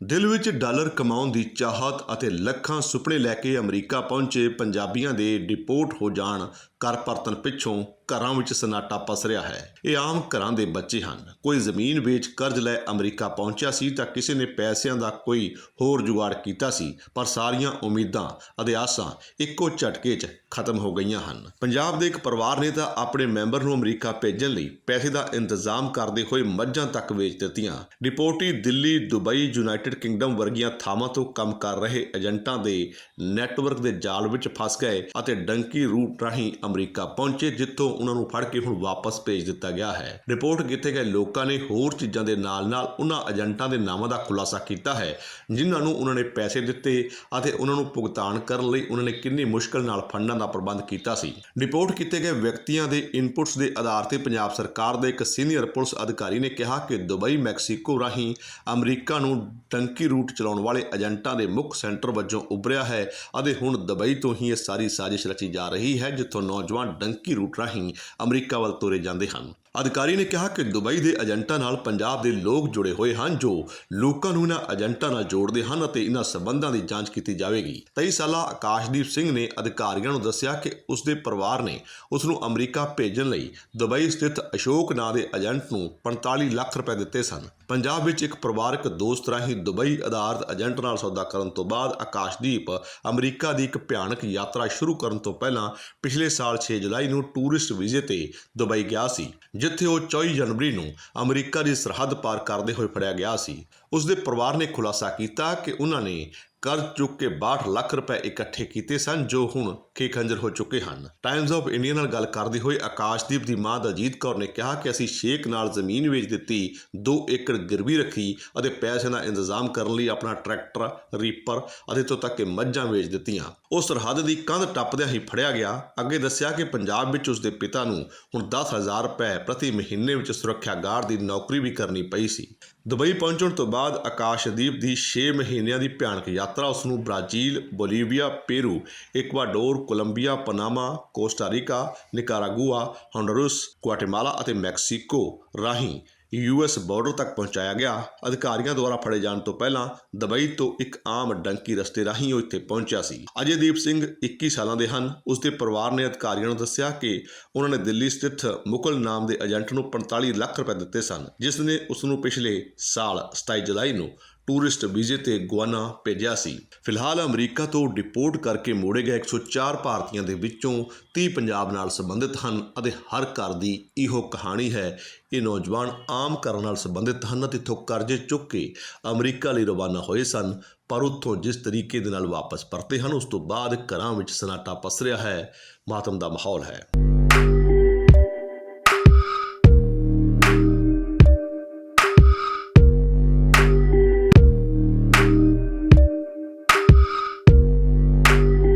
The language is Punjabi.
ਦਿਲ ਵਿੱਚ ਡਾਲਰ ਕਮਾਉਣ ਦੀ ਚਾਹਤ ਅਤੇ ਲੱਖਾਂ ਸੁਪਨੇ ਲੈ ਕੇ ਅਮਰੀਕਾ ਪਹੁੰਚੇ ਪੰਜਾਬੀਆਂ ਦੇ ਡਿਪੋਰਟ ਹੋ ਜਾਣ ਕਰ ਪਰਤਨ ਪਿੱਛੋਂ ਘਰਾਂ ਵਿੱਚ ਸਨਾਟਾ ਪਸਰਿਆ ਹੈ। ਇਹ ਆਮ ਘਰਾਂ ਦੇ ਬੱਚੇ ਹਨ। ਕੋਈ ਜ਼ਮੀਨ ਵੇਚ ਕਰਜ਼ ਲੈ ਅਮਰੀਕਾ ਪਹੁੰਚਿਆ ਸੀ ਤਾਂ ਕਿਸੇ ਨੇ ਪੈਸਿਆਂ ਦਾ ਕੋਈ ਹੋਰ ਜੁਗਾੜ ਕੀਤਾ ਸੀ, ਪਰ ਸਾਰੀਆਂ ਉਮੀਦਾਂ ਅਤੇ ਆਸਾਂ ਇੱਕੋ ਝਟਕੇ 'ਚ ਖਤਮ ਹੋ ਗਈਆਂ ਹਨ। ਪੰਜਾਬ ਦੇ ਇੱਕ ਪਰਿਵਾਰ ਨੇ ਤਾਂ ਆਪਣੇ ਮੈਂਬਰ ਨੂੰ ਅਮਰੀਕਾ ਭੇਜਣ ਲਈ ਪੈਸੇ ਦਾ ਇੰਤਜ਼ਾਮ ਕਰਦੇ ਹੋਏ ਮੱਝਾਂ ਤੱਕ ਵੇਚ ਦਿੱਤੀਆਂ। ਰਿਪੋਰਟੀ ਦਿੱਲੀ, ਦੁਬਈ, ਯੂਨਾਈਟਿਡ ਕਿੰਗਡਮ ਵਰਗੀਆਂ ਥਾਵਾਂ ਤੋਂ ਕੰਮ ਕਰ ਰਹੇ ਏਜੰਟਾਂ ਦੇ ਨੈਟਵਰਕ ਦੇ ਜਾਲ ਵਿੱਚ ਫਸ ਗਏ ਅਤੇ ਡੰਕੀ ਰੂਟ ਰਾਹੀਂ ਅਮਰੀਕਾ ਪਹੁੰਚੇ, ਜਿੱਥੋਂ ਉਹਨਾਂ ਨੂੰ ਫੜ ਕੇ ਹੁਣ ਵਾਪਸ ਭੇਜ ਦਿੱਤਾ ਗਿਆ ਹੈ। ਰਿਪੋਰਟ ਕੀਤੇ ਗਏ ਲੋਕਾਂ ਨੇ ਹੋਰ ਚੀਜ਼ਾਂ ਦੇ ਨਾਲ-ਨਾਲ ਉਹਨਾਂ ਏਜੰਟਾਂ ਦੇ ਨਾਵਾਂ ਦਾ ਖੁਲਾਸਾ ਕੀਤਾ ਹੈ, ਜਿਨ੍ਹਾਂ ਨੂੰ ਉਹਨਾਂ ਨੇ ਪੈਸੇ ਦਿੱਤੇ ਅਤੇ ਉਹਨਾਂ ਨੂੰ ਭੁਗਤਾਨ ਕਰਨ ਲਈ ਉਹਨਾਂ ਨੇ ਕਿੰਨੀ ਮੁਸ਼ਕਲ ਨਾਲ ਫੰਡਾਂ ਦਾ ਪ੍ਰਬੰਧ ਕੀਤਾ ਸੀ। ਰਿਪੋਰਟ ਕੀਤੇ ਗਏ ਵਿਅਕਤੀਆਂ ਦੇ ਇਨਪੁਟਸ ਦੇ ਆਧਾਰ ਤੇ ਪੰਜਾਬ ਸਰਕਾਰ ਦੇ ਇੱਕ ਸੀਨੀਅਰ ਪੁਲਿਸ ਅਧਿਕਾਰੀ ਨੇ ਕਿਹਾ ਕਿ ਦੁਬਈ, ਮੈਕਸੀਕੋ ਰਾਹੀਂ ਅਮਰੀਕਾ ਨੂੰ ਡੰਕੀ ਰੂਟ ਚਲਾਉਣ ਵਾਲੇ ਏਜੰਟਾਂ ਦੇ ਮੁੱਖ ਸੈਂਟਰ ਵਜੋਂ ਉੱਭਰਿਆ ਹੈ ਅਤੇ ਹੁਣ ਦੁਬਈ ਤੋਂ ਹੀ ਇਹ ਸਾਰੀ ਸਾਜ਼ਿਸ਼ ਰਚੀ ਜਾ ਰਹੀ ਹੈ, ਜਿੱਥੋਂ ਨੌਜਵਾਨ ਡੰਕੀ ਰੂਟ ਰਾਹੀਂ ਅਮਰੀਕਾ ਵੱਲ ਤੋਰੇ ਜਾਂਦੇ ਹਨ। ਅਧਿਕਾਰੀ ਨੇ ਕਿਹਾ ਕਿ ਦੁਬਈ ਦੇ ਏਜੰਟਾਂ ਨਾਲ ਪੰਜਾਬ ਦੇ ਲੋਕ ਜੁੜੇ ਹੋਏ ਹਨ ਜੋ ਲੋਕਾਂ ਨੂੰ ਇਹਨਾਂ ਏਜੰਟਾਂ ਨਾਲ ਜੋੜਦੇ ਹਨ ਅਤੇ ਇਹਨਾਂ ਸਬੰਧਾਂ ਦੀ ਜਾਂਚ ਕੀਤੀ ਜਾਵੇਗੀ। 23 ਸਾਲਾ ਆਕਾਸ਼ਦੀਪ ਸਿੰਘ ਨੇ ਅਧਿਕਾਰੀਆਂ ਨੂੰ ਦੱਸਿਆ ਕਿ ਉਸ ਦੇ ਪਰਿਵਾਰ ਨੇ ਉਸ ਨੂੰ ਅਮਰੀਕਾ ਭੇਜਣ ਲਈ ਦੁਬਈ ਸਥਿਤ ਅਸ਼ੋਕ ਨਾਂ ਦੇ ਏਜੰਟ ਨੂੰ 45 ਲੱਖ ਰੁਪਏ ਦਿੱਤੇ ਸਨ। ਪੰਜਾਬ ਵਿੱਚ ਇੱਕ ਪਰਿਵਾਰਕ ਦੋਸਤ ਰਾਹੀਂ ਦੁਬਈ ਆਧਾਰਿਤ ਏਜੰਟ ਨਾਲ ਸੌਦਾ ਕਰਨ ਤੋਂ ਬਾਅਦ ਆਕਾਸ਼ਦੀਪ ਅਮਰੀਕਾ ਦੀ ਇੱਕ ਭਿਆਨਕ ਯਾਤਰਾ ਸ਼ੁਰੂ ਕਰਨ ਤੋਂ ਪਹਿਲਾਂ ਪਿਛਲੇ ਸਾਲ 6 ਜੁਲਾਈ ਨੂੰ ਟੂਰਿਸਟ ਵੀਜ਼ੇ ਤੇ ਦੁਬਈ ਗਿਆ ਸੀ ਜਿੱਥੇ ਉਹ 24 ਜਨਵਰੀ ਨੂੰ ਅਮਰੀਕਾ ਦੀ ਸਰਹੱਦ ਪਾਰ ਕਰਦੇ ਹੋਏ ਫੜਿਆ ਗਿਆ ਸੀ ਉਸ ਦੇ ਪਰਿਵਾਰ ਨੇ ਖੁਲਾਸਾ ਕੀਤਾ ਕਿ ਉਹਨਾਂ ਨੇ ਕਰਜ਼ ਚੁੱਕ ਕੇ 62 ਲੱਖ ਰੁਪਏ ਇਕੱਠੇ ਕੀਤੇ ਸਨ, ਜੋ ਹੁਣ ਖੇਖੰਜਰ ਹੋ ਚੁੱਕੇ ਹਨ। ਟਾਈਮਜ਼ ਆਫ ਇੰਡੀਆ ਨਾਲ ਗੱਲ ਕਰਦੇ ਹੋਏ ਆਕਾਸ਼ਦੀਪ ਦੀ ਮਾਂ ਦਲਜੀਤ ਕੌਰ ਨੇ ਕਿਹਾ ਕਿ ਅਸੀਂ ਸ਼ੇਖ ਨਾਲ ਜ਼ਮੀਨ ਵੇਚ ਦਿੱਤੀ 2 ਏਕੜ ਗਿਰਵੀ ਰੱਖੀ ਅਤੇ ਪੈਸੇ ਦਾ ਇੰਤਜ਼ਾਮ ਕਰਨ ਲਈ ਆਪਣਾ ਟਰੈਕਟਰ, ਰੀਪਰ ਅਤੇ ਤੋਂ ਤੱਕ ਕਿ ਮੱਝਾਂ ਵੇਚ ਦਿੱਤੀਆਂ। ਉਹ ਸਰਹੱਦ ਦੀ ਕੰਧ ਟੱਪਦਿਆਂ ਹੀ ਫੜਿਆ ਗਿਆ। ਅੱਗੇ ਦੱਸਿਆ ਕਿ ਪੰਜਾਬ ਵਿੱਚ ਉਸ ਦੇ ਪਿਤਾ ਨੂੰ ਹੁਣ 10000 ਰੁਪਏ ਪ੍ਰਤੀ ਮਹੀਨੇ ਵਿੱਚ ਸੁਰੱਖਿਆ ਗਾਰਡ ਦੀ ਨੌਕਰੀ ਵੀ ਕਰਨੀ ਪਈ ਸੀ। ਦੁਬਈ ਪਹੁੰਚਣ ਤੋਂ ਬਾਅਦ ਆਕਾਸ਼ਦੀਪ ਦੀ 6 ਮਹੀਨਿਆਂ ਦੀ ਭਿਆਨਕ ਯਾਤਰਾ ਉਸ ਨੂੰ Brazil, Bolivia, Peru, Ecuador, Colombia, Panama Costa Rica Nicaragua, Honduras Guatemala ਅਤੇ ਮੈਕਸੀਕੋ ਰਾਹੀਂ ਯੂਐਸ ਬਾਰਡਰ ਤੱਕ ਪਹੁੰਚਾਇਆ ਗਿਆ। ਅਧਿਕਾਰੀਆਂ ਦੁਆਰਾ ਫੜੇ ਜਾਣ ਤੋਂ ਪਹਿਲਾਂ ਦੁਬਈ ਤੋਂ ਇੱਕ ਆਮ ਡੰਕੀ ਰਸਤੇ ਰਾਹੀਂ ਉਹ ਇੱਥੇ ਪਹੁੰਚਿਆ ਸੀ। ਅਜੇਦੀਪ ਸਿੰਘ 21 ਸਾਲਾਂ ਦੇ ਹਨ। ਉਸ ਦੇ ਪਰਿਵਾਰ ਨੇ ਅਧਿਕਾਰੀਆਂ ਨੂੰ ਦੱਸਿਆ ਕਿ ਉਹਨਾਂ ਨੇ ਦਿੱਲੀ ਸਥਿਤ ਮੁਕਲ ਨਾਮ ਦੇ ਏਜੰਟ ਨੂੰ 45 ਲੱਖ ਰੁਪਏ ਦਿੱਤੇ ਸਨ, ਜਿਸ ਨੇ ਉਸ ਨੂੰ ਪਿਛਲੇ ਸਾਲ 27 ਜੁਲਾਈ ਨੂੰ ਟੂਰਿਸਟ ਵੀਜ਼ੇ ਤੇ ਗੁਆਨਾ ਭੇਜਿਆ ਸੀ। ਫਿਲਹਾਲ ਅਮਰੀਕਾ ਤੋਂ ਡਿਪੋਰਟ ਕਰਕੇ ਮੋੜੇ ਗਏ 104 ਭਾਰਤੀਆਂ ਦੇ ਵਿੱਚੋਂ 30 ਪੰਜਾਬ ਨਾਲ ਸੰਬੰਧਿਤ ਹਨ ਅਤੇ ਹਰ ਘਰ ਦੀ ਇਹੋ ਕਹਾਣੀ ਹੈ, ਇਹ ਨੌਜਵਾਨ ਆਮ ਘਰਾਂ ਨਾਲ ਸੰਬੰਧਿਤ ਹਨ ਅਤੇ ਇੱਥੋਂ ਕਰਜ਼ੇ ਚੁੱਕ ਕੇ ਅਮਰੀਕਾ ਲਈ ਰਵਾਨਾ ਹੋਏ ਸਨ, ਪਰ ਉੱਥੋਂ ਜਿਸ ਤਰੀਕੇ ਦੇ ਨਾਲ ਵਾਪਸ ਪਰਤੇ ਹਨ, ਉਸ ਤੋਂ ਬਾਅਦ ਘਰਾਂ ਵਿੱਚ ਸਨਾਟਾ ਪਸਰਿਆ ਹੈ, ਮਾਤਮ ਦਾ ਮਾਹੌਲ ਹੈ।